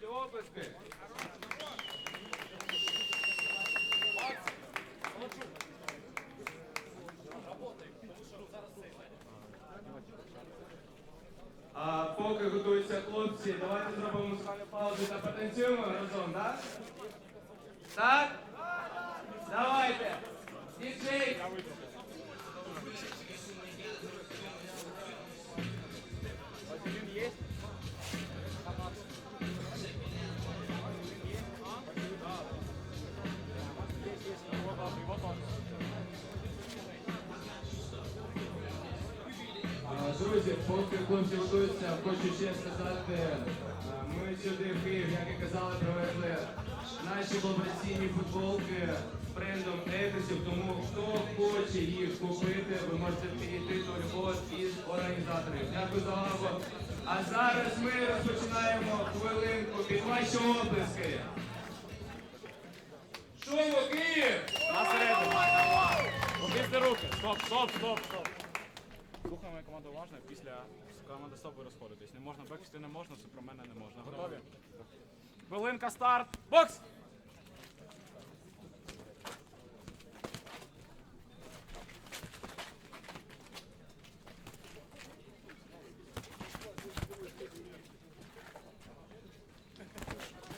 Друзі, оплески. А поки готуються хлопці, давайте зробимо паузу та потанцюємо разом, так? Так? Друзі, поки хлопці готуються, хочу ще сказати, ми сюди в Київ, як і казали, привезли наші колабораційні футболки з брендом Епісів, тому хто хоче їх купити, ви можете підійти до любого із організаторів. Дякую за увагу. А зараз ми розпочинаємо хвилинку під ваші оплески. Шоу Київ! На середину. Опісля руки. Стоп, стоп, стоп, стоп. Слухаємо мою команду уважно, після команди стоп ви розходитесь. Не можна бексти не можна, це про мене не можна. Готові? Хвилинка, старт. Бокс!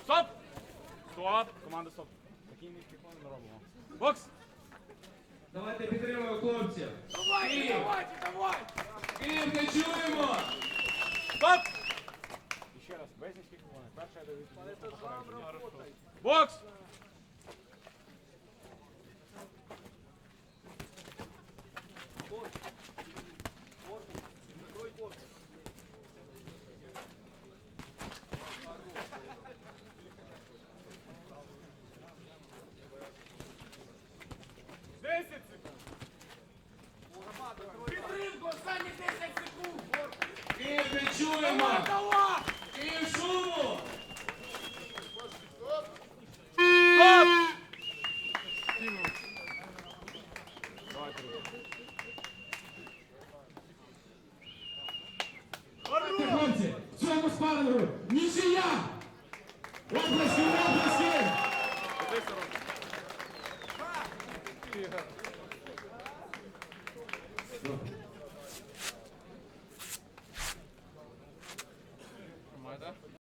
Стоп! Стоп! Команда стоп. Низькі клони не робимо. Бокс! Давайте підтримуємо хлопців. Давайте, давайте, давайте! Київ не чуємо! Стоп! Ще раз, без низьких клонів. Перша я даю. Бокс! Чуємо! І шуму! Хлопці, в цьому спарингу нічия! Області, області!